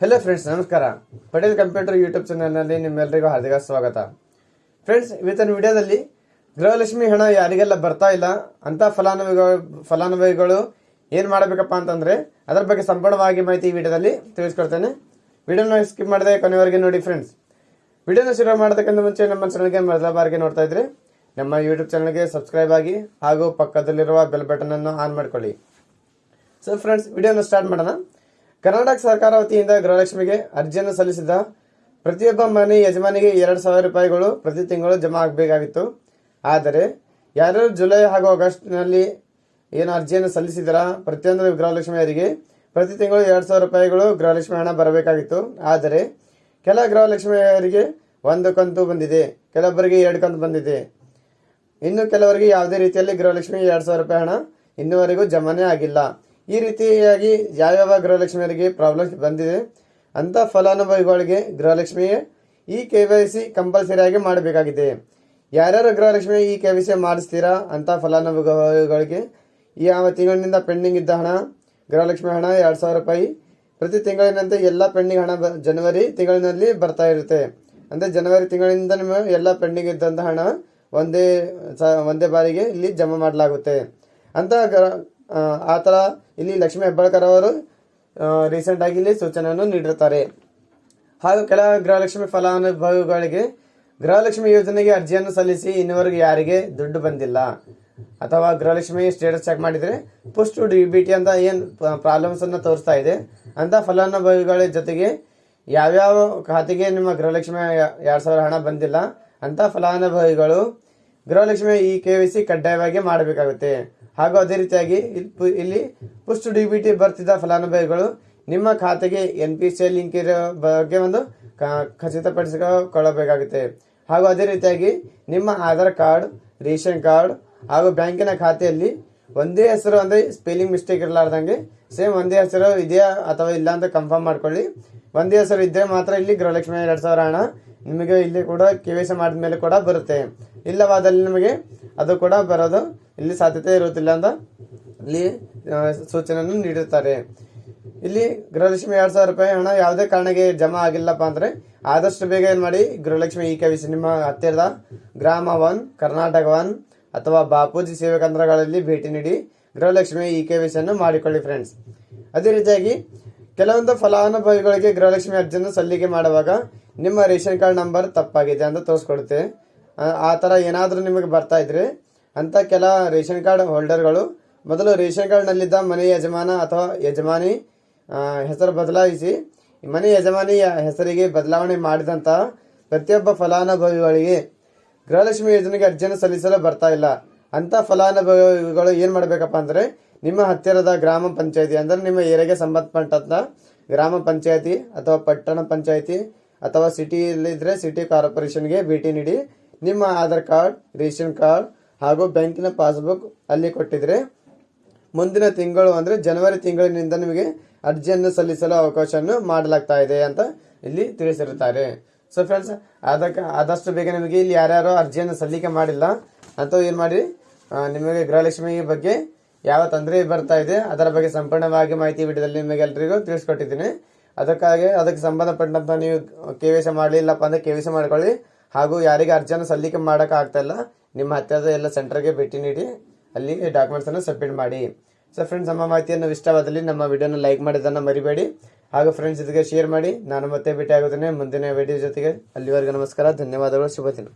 Hello friends ನಮಸ್ಕಾರ. Patel computer YouTube ಚಾನಲ್ನಲ್ಲಿ ನಿಮ್ಮೆಲ್ಲರಿಗೂ ಹಾರ್ದಿಕ ಸ್ವಾಗತ. ಫ್ರೆಂಡ್ಸ್ ಇವತ್ತಿನ ವಿಡಿಯೋದಲ್ಲಿ ಗೃಹಲಕ್ಷ್ಮಿ ಹಣ ಯಾರಿಗೆಲ್ಲ ಬರ್ತಾ ಇಲ್ಲ, ಅಂತ ಫಲಾನುಭವಿಗಳು ಫಲಾನುಭವಿಗಳು ಏನು ಮಾಡಬೇಕಪ್ಪ ಅಂತಂದರೆ ಅದರ ಬಗ್ಗೆ ಸಂಪೂರ್ಣವಾಗಿ ಮಾಹಿತಿ ಈ ವಿಡಿಯೋದಲ್ಲಿ ತಿಳಿಸ್ಕೊಡ್ತೇನೆ. ವಿಡಿಯೋನ ಸ್ಕಿಪ್ ಮಾಡದೆ ಕೊನೆವರೆಗೆ ನೋಡಿ ಫ್ರೆಂಡ್ಸ್ ವಿಡಿಯೋನ ಶುರು ಮಾಡೋದಕ್ಕಿಂತ ಮುಂಚೆ ನಮ್ಮ ಚಾನಲ್ಗೆ ಮೊದಲ ಬಾರಿಗೆ ನೋಡ್ತಾ ಇದ್ರೆ ನಮ್ಮ ಯೂಟ್ಯೂಬ್ ಚಾನಲ್ಗೆ ಸಬ್ಸ್ಕ್ರೈಬ್ ಆಗಿ ಹಾಗೂ ಪಕ್ಕದಲ್ಲಿರುವ ಬೆಲ್ ಬಟನನ್ನು ಆನ್ ಮಾಡ್ಕೊಳ್ಳಿ. ಸೊ ಫ್ರೆಂಡ್ಸ್ ವಿಡಿಯೋನ ಸ್ಟಾರ್ಟ್ ಮಾಡೋಣ. ಕರ್ನಾಟಕ ಸರ್ಕಾರ ವತಿಯಿಂದ ಗೃಹಲಕ್ಷ್ಮಿಗೆ ಅರ್ಜಿಯನ್ನು ಸಲ್ಲಿಸಿದ ಪ್ರತಿಯೊಬ್ಬ ಮನೆ ಯಜಮಾನಿಗೆ ಎರಡು ಸಾವಿರ ರೂಪಾಯಿಗಳು ಪ್ರತಿ ತಿಂಗಳು ಜಮಾ ಆಗಬೇಕಾಗಿತ್ತು. ಆದರೆ ಯಾರು ಜುಲೈ ಹಾಗೂ ಆಗಸ್ಟ್ನಲ್ಲಿ ಏನು ಅರ್ಜಿಯನ್ನು ಸಲ್ಲಿಸಿದರ ಪ್ರತಿಯೊಂದು ಗೃಹಲಕ್ಷ್ಮಿಯರಿಗೆ ಪ್ರತಿ ತಿಂಗಳು ಎರಡು ಸಾವಿರ ರೂಪಾಯಿಗಳು ಗೃಹಲಕ್ಷ್ಮಿ ಹಣ ಬರಬೇಕಾಗಿತ್ತು. ಆದರೆ, ಕೆಲ ಗೃಹಲಕ್ಷ್ಮಿಯರಿಗೆ ಒಂದು ಕಂತು ಬಂದಿದೆ, ಕೆಲವೊಬ್ಬರಿಗೆ ಎರಡು ಕಂತು ಬಂದಿದೆ. ಇನ್ನು ಕೆಲವರಿಗೆ ಯಾವುದೇ ರೀತಿಯಲ್ಲಿ ಗೃಹಲಕ್ಷ್ಮಿ ಎರಡು ಸಾವಿರ ರೂಪಾಯಿ ಹಣ ಇನ್ನುವರೆಗೂ ಜಮಾನೇ ಆಗಿಲ್ಲ. ಈ ರೀತಿಯಾಗಿ ಯಾವ್ಯಾವ ಗೃಹಲಕ್ಷ್ಮಿಯರಿಗೆ ಪ್ರಾಬ್ಲಮ್ಸ್ ಬಂದಿದೆ ಅಂತ ಫಲಾನುಭವಿಗಳಿಗೆ ಗೃಹಲಕ್ಷ್ಮಿಯೇ ಈ ಕೆ ವೈ ಸಿ ಕಂಪಲ್ಸರಿಯಾಗಿ ಮಾಡಬೇಕಾಗಿದೆ. ಯಾರ್ಯಾರು ಗೃಹಲಕ್ಷ್ಮಿ ಈ ಕೆ ವೈ ಸಿ ಮಾಡಿಸ್ತೀರಾ ಅಂತ ಫಲಾನುಭವಿಗಳಿಗೆ ಯಾವ ತಿಂಗಳಿನಿಂದ ಪೆಂಡಿಂಗ್ ಇದ್ದ ಹಣ, ಗೃಹಲಕ್ಷ್ಮಿ ಹಣ ಎರಡು ಸಾವಿರ ರೂಪಾಯಿ, ಪ್ರತಿ ತಿಂಗಳಿನಂತೆ ಎಲ್ಲ ಪೆಂಡಿಂಗ್ ಹಣ ಜನವರಿ ತಿಂಗಳಿನಲ್ಲಿ ಬರ್ತಾ ಇರುತ್ತೆ. ಅಂದರೆ ಜನವರಿ ತಿಂಗಳಿಂದ ನಿಮ್ಮ ಎಲ್ಲ ಪೆಂಡಿಂಗ್ ಇದ್ದಂಥ ಹಣ ಒಂದೇ ಸ, ಒಂದೇ ಬಾರಿಗೆ ಇಲ್ಲಿ ಜಮಾ ಮಾಡಲಾಗುತ್ತೆ. ಅಂತ ಗ- ಆ, ಥರ ಇಲ್ಲಿ ಲಕ್ಷ್ಮೀ ಹೆಬ್ಬಾಳ್ಕರ್ ಅವರು ರೀಸೆಂಟ್ ಆಗಿ ಇಲ್ಲಿ ಸೂಚನೆಯನ್ನು ನೀಡಿರುತ್ತಾರೆ. ಹಾಗೂ ಕೆಲ ಗೃಹಲಕ್ಷ್ಮಿ ಫಲಾನುಭವಿಗಳಿಗೆ ಗೃಹಲಕ್ಷ್ಮಿ ಯೋಜನೆಗೆ ಅರ್ಜಿಯನ್ನು ಸಲ್ಲಿಸಿ ಇನ್ನುವರೆಗೂ ಯಾರಿಗೆ ದುಡ್ಡು ಬಂದಿಲ್ಲ. ಅಥವಾ ಗೃಹಲಕ್ಷ್ಮಿ ಸ್ಟೇಟಸ್ ಚೆಕ್ ಮಾಡಿದರೆ ಪುಸ್ಟ್ ಡಿ ಬಿ ಟಿ ಅಂತ ಏನು ಪ್ರಾಬ್ಲಮ್ಸ್ ಅನ್ನು ತೋರಿಸ್ತಾ ಇದೆ. ಅಂತ ಫಲಾನುಭವಿಗಳ ಜೊತೆಗೆ ಯಾವ್ಯಾವ ಖಾತೆಗೆ ನಿಮ್ಮ ಗೃಹಲಕ್ಷ್ಮಿ ಎರಡು ಸಾವಿರ ಹಣ ಬಂದಿಲ್ಲ ಅಂತ ಫಲಾನುಭವಿಗಳು ಗೃಹಲಕ್ಷ್ಮಿ ಈ ಕೆ ವಿ ಸಿ ಕಡ್ಡಾಯವಾಗಿ ಮಾಡಬೇಕಾಗುತ್ತೆ. ಹಾಗೂ ಅದೇ ರೀತಿಯಾಗಿ ಇಲ್ಲಿ ಪುಸ್ಟ್ ಡಿ ಬಿ ಬರ್ತಿದ್ದ ಫಲಾನುಭವಿಗಳು ನಿಮ್ಮ ಖಾತೆಗೆ ಎನ್ ಪಿ ಸಿ ಲಿಂಕ್ ಇರೋ ಬಗ್ಗೆ ಒಂದು ಖಚಿತಪಡಿಸಿಕೊಳ್ಳಬೇಕಾಗುತ್ತೆ. ಹಾಗೂ ಅದೇ ರೀತಿಯಾಗಿ ನಿಮ್ಮ ಆಧಾರ್ ಕಾರ್ಡ್, ರೇಷನ್ ಕಾರ್ಡ್ ಹಾಗೂ ಬ್ಯಾಂಕಿನ ಖಾತೆಯಲ್ಲಿ ಒಂದೇ ಹೆಸರು ಅಂದರೆ ಸ್ಪೆಲ್ಲಿಂಗ್ ಮಿಸ್ಟೇಕ್ ಇರಲಾರ್ದಂಗೆ ಸೇಮ್ ಒಂದೇ ಹೆಸರು ಇದೆಯಾ ಅಥವಾ ಇಲ್ಲ ಅಂತ ಕನ್ಫರ್ಮ್ ಮಾಡ್ಕೊಳ್ಳಿ. ಒಂದೇ ಹೆಸರು ಇದ್ದರೆ ಮಾತ್ರ ಇಲ್ಲಿ ಗೃಹಲಕ್ಷ್ಮಿ ಎರಡು ಸಾವಿರ ಹಣ ನಿಮಗೆ ಇಲ್ಲಿ ಕೂಡ ಕೆ ವೈ ಸಿ ಮಾಡಿದ ಮೇಲೆ ಕೂಡ ಬರುತ್ತೆ. ಇಲ್ಲವಾದಲ್ಲಿ ನಿಮಗೆ ಅದು ಕೂಡ ಬರೋದು ಇಲ್ಲಿ ಸಾಧ್ಯತೆ ಇರುವುದಿಲ್ಲ ಅಂತ ಇಲ್ಲಿ ಸೂಚನೆಯನ್ನು ನೀಡಿರ್ತಾರೆ ಇಲ್ಲಿ ಗೃಹಲಕ್ಷ್ಮಿ ಎರಡು ಸಾವಿರ ರೂಪಾಯಿ ಹಣ ಯಾವುದೇ ಕಾರಣಕ್ಕೆ ಜಮಾ ಆಗಿಲ್ಲಪ್ಪ ಅಂದರೆ ಆದಷ್ಟು ಬೇಗ ಏನು ಮಾಡಿ ಗೃಹಲಕ್ಷ್ಮಿ ಈ ಕೆ ವಿ ನಿಮ್ಮ ಹತ್ತಿರದ ಗ್ರಾಮ ಒನ್, ಕರ್ನಾಟಕ ಒನ್ ಅಥವಾ ಬಾಪೂಜಿ ಸೇವಾ ಕೇಂದ್ರಗಳಲ್ಲಿ ಭೇಟಿ ನೀಡಿ ಗೃಹಲಕ್ಷ್ಮಿ ಈ ಕೆ ವಿ ಸಿಯನ್ನು ಮಾಡಿಕೊಳ್ಳಿ ಫ್ರೆಂಡ್ಸ್ ಅದೇ ರೀತಿಯಾಗಿ ಕೆಲವೊಂದು ಫಲಾನುಭವಿಗಳಿಗೆ ಗೃಹಲಕ್ಷ್ಮಿ ಅರ್ಜಿಯನ್ನು ಸಲ್ಲಿಕೆ ಮಾಡುವಾಗ ನಿಮ್ಮ ರೇಷನ್ ಕಾರ್ಡ್ ನಂಬರ್ ತಪ್ಪಾಗಿದೆ ಅಂತ ತೋರಿಸ್ಕೊಡುತ್ತೆ. ಆ- ಥರ ಏನಾದರೂ ನಿಮಗೆ ಬರ್ತಾ ಇದ್ರಿ ಅಂತ ಕೆಲ ರೇಷನ್ ಕಾರ್ಡ್ ಹೋಲ್ಡರ್ಗಳು. ಮೊದಲು ರೇಷನ್ ಕಾರ್ಡ್ನಲ್ಲಿದ್ದ ಮನೆ ಯಜಮಾನ ಅಥವಾ ಯಜಮಾನಿ ಹೆಸರು ಬದಲಾಯಿಸಿ ಮನೆ ಯಜಮಾನಿಯ ಹೆಸರಿಗೆ ಬದಲಾವಣೆ ಮಾಡಿದಂಥ ಪ್ರತಿಯೊಬ್ಬ ಫಲಾನುಭವಿಗಳಿಗೆ ಗೃಹಲಕ್ಷ್ಮಿ ಯೋಜನೆಗೆ ಅರ್ಜಿಯನ್ನು ಸಲ್ಲಿಸಲು ಬರ್ತಾ ಇಲ್ಲ. ಅಂತ ಫಲಾನುಭವಿಗಳು ಏನು ಮಾಡಬೇಕಪ್ಪ ಅಂದರೆ ನಿಮ್ಮ ಹತ್ತಿರದ ಗ್ರಾಮ ಪಂಚಾಯತಿ ಅಂದರೆ ನಿಮ್ಮ ಏರಿಯಾಗೆ ಸಂಬಂಧಪಟ್ಟಂಥ ಗ್ರಾಮ ಪಂಚಾಯತಿ ಅಥವಾ ಪಟ್ಟಣ ಪಂಚಾಯತಿ ಅಥವಾ ಸಿಟಿಯಲ್ಲಿದ್ದರೆ ಸಿಟಿ ಕಾರ್ಪೊರೇಷನ್ಗೆ ಭೇಟಿ ನೀಡಿ ನಿಮ್ಮ ಆಧಾರ್ ಕಾರ್ಡ್, ರೇಷನ್ ಕಾರ್ಡ್ ಹಾಗೂ ಬ್ಯಾಂಕಿನ ಪಾಸ್ಬುಕ್ ಅಲ್ಲಿ ಕೊಟ್ಟಿದ್ರೆ ಮುಂದಿನ ತಿಂಗಳು ಅಂದರೆ ಜನವರಿ ತಿಂಗಳಿನಿಂದ ನಿಮಗೆ ಅರ್ಜಿಯನ್ನು ಸಲ್ಲಿಸಲು ಅವಕಾಶವನ್ನು ಮಾಡಲಾಗ್ತಾ ಇದೆ ಅಂತ ಇಲ್ಲಿ ತಿಳಿಸಿರುತ್ತಾರೆ. ಸೊ ಫ್ರೆಂಡ್ಸ್ ಅದಕ್ಕೆ ಆದಷ್ಟು ಬೇಗ ನಿಮಗೆ ಇಲ್ಲಿ ಯಾರ್ಯಾರು ಅರ್ಜಿಯನ್ನು ಸಲ್ಲಿಕೆ ಮಾಡಿಲ್ಲ ಅಂತ ಏನು ಮಾಡಿ ನಿಮಗೆ ಗೃಹಲಕ್ಷ್ಮಿ ಬಗ್ಗೆ ಯಾವ ತೊಂದರೆ ಬರ್ತಾ ಇದೆ ಅದರ ಬಗ್ಗೆ ಸಂಪೂರ್ಣವಾಗಿ ಮಾಹಿತಿ ವಿಡಿಯೋದಲ್ಲಿ ನಿಮಗೆ ಎಲ್ರಿಗೂ ತಿಳಿಸ್ಕೊಟ್ಟಿದ್ದೀನಿ. ಅದಕ್ಕಾಗಿ ಅದಕ್ಕೆ ಸಂಬಂಧಪಟ್ಟಂತ ನೀವು ಕೆ ವಿ ಸಿ ಮಾಡಲಿಲ್ಲಪ್ಪ ಅಂದರೆ ಕೆ ವಿ ಸಿ ಮಾಡ್ಕೊಳ್ಳಿ. ಹಾಗೂ ಯಾರಿಗೆ ಅರ್ಜಿಯನ್ನು ಸಲ್ಲಿಕೆ ಮಾಡೋಕೆ ಆಗ್ತಾ ಇಲ್ಲ, ನಿಮ್ಮ ಹತ್ತಿರದ ಎಲ್ಲ ಸೆಂಟರ್ಗೆ ಭೇಟಿ ನೀಡಿ, ಅಲ್ಲಿ ಡಾಕ್ಯುಮೆಂಟ್ಸನ್ನು ಸಬ್ಮಿಟ್ ಮಾಡಿ. ಸೊ ಫ್ರೆಂಡ್ಸ್ ನಮ್ಮ ಮಾಹಿತಿಯನ್ನು ಇಷ್ಟವಾದಲ್ಲಿ ನಮ್ಮ ವಿಡಿಯೋನ ಲೈಕ್ ಮಾಡಿದ್ದನ್ನು ಮರಿಬೇಡಿ. ಹಾಗೂ ಫ್ರೆಂಡ್ಸ್ ಜೊತೆಗೆ ಶೇರ್ ಮಾಡಿ. ನಾನು ಮತ್ತೆ ಭೇಟಿ ಆಗೋದನ್ನೇ ಮುಂದಿನ ವಿಡಿಯೋ ಜೊತೆಗೆ. ಅಲ್ಲಿವರೆಗೂ ನಮಸ್ಕಾರ, ಧನ್ಯವಾದಗಳು, ಶುಭ ದಿನ.